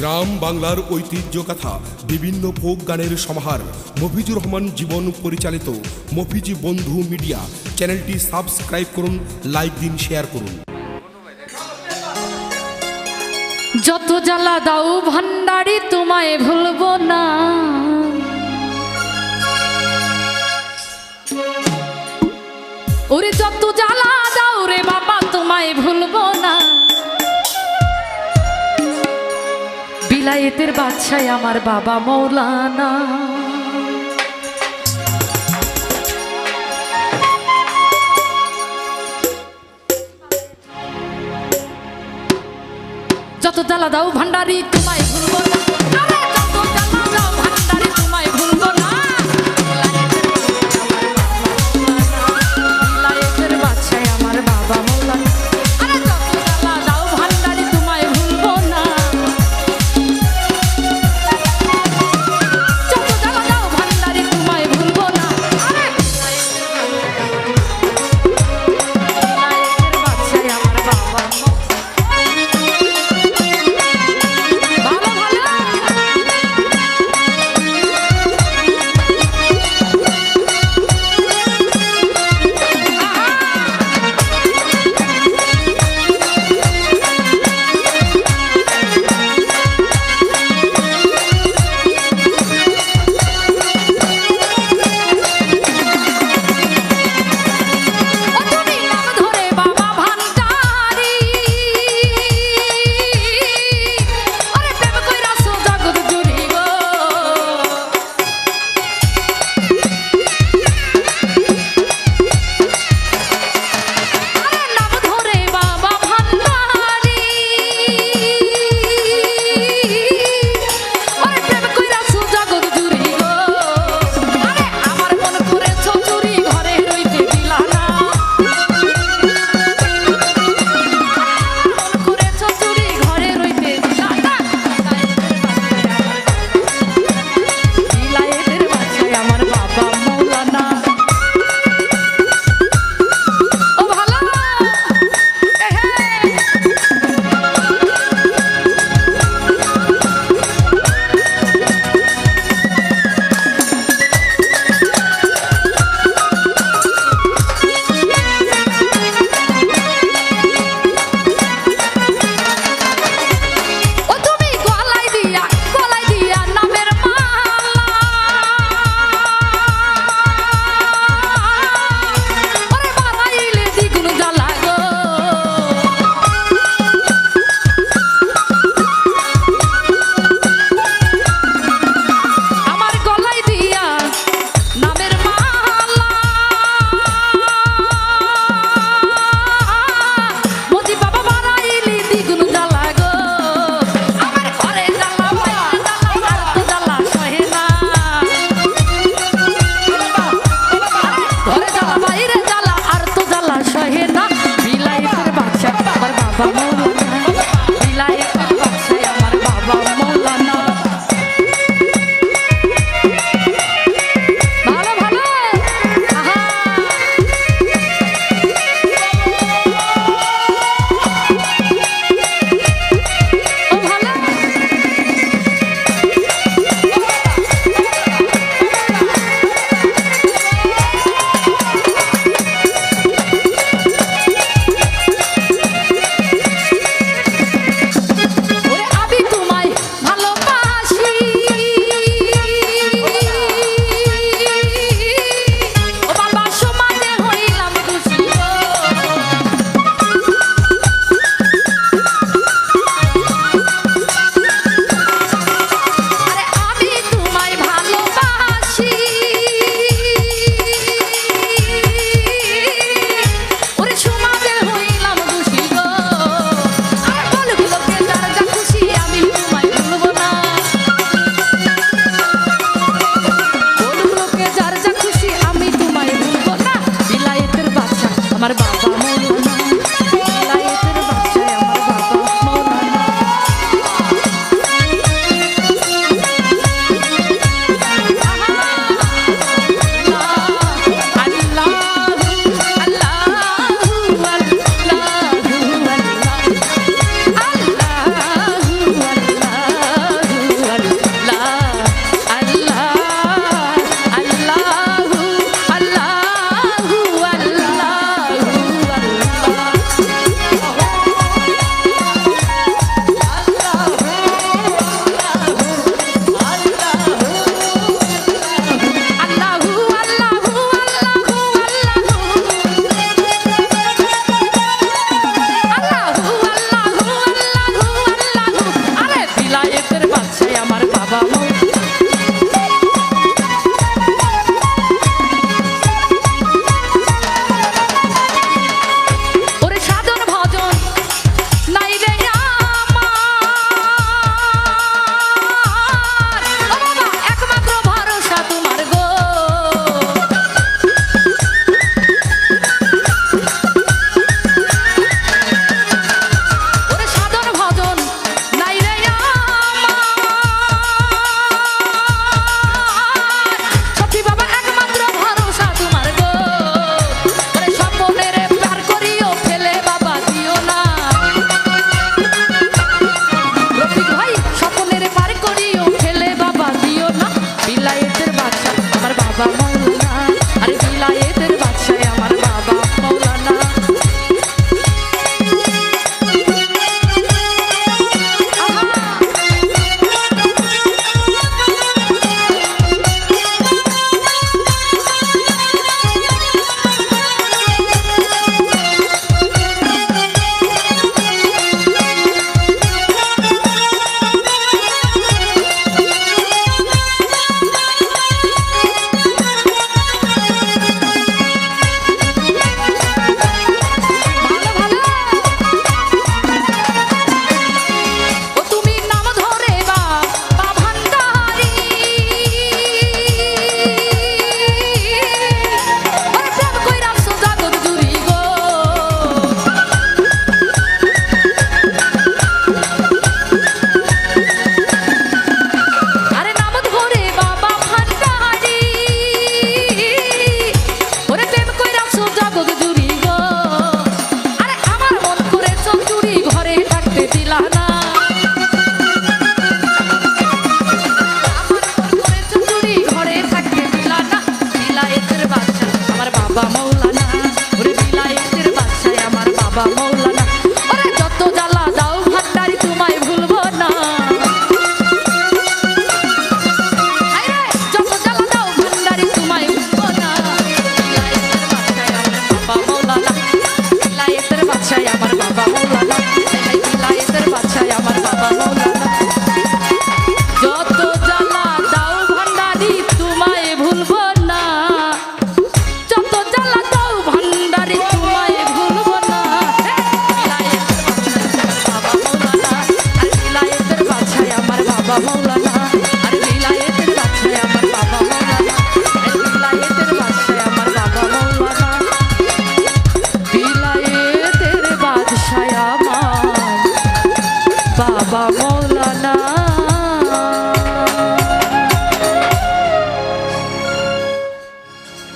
গ্রাম বাংলার ঐতিহ্য কথা বিভিন্ন ফোক গানের সমাহার, মফিজুর রহমান জীবন পরিচালিত মফিজি বন্ধু মিডিয়া। চ্যানেলটি সাবস্ক্রাইব করুন, লাইক দিন, শেয়ার করুন। যত জ্বালা দাও ভান্ডারি তোমায় ভুলবো বিলায়েতের বাদশায় আমার বাবা মৌলানা। যত দালা দাও ভান্ডারি তোমায়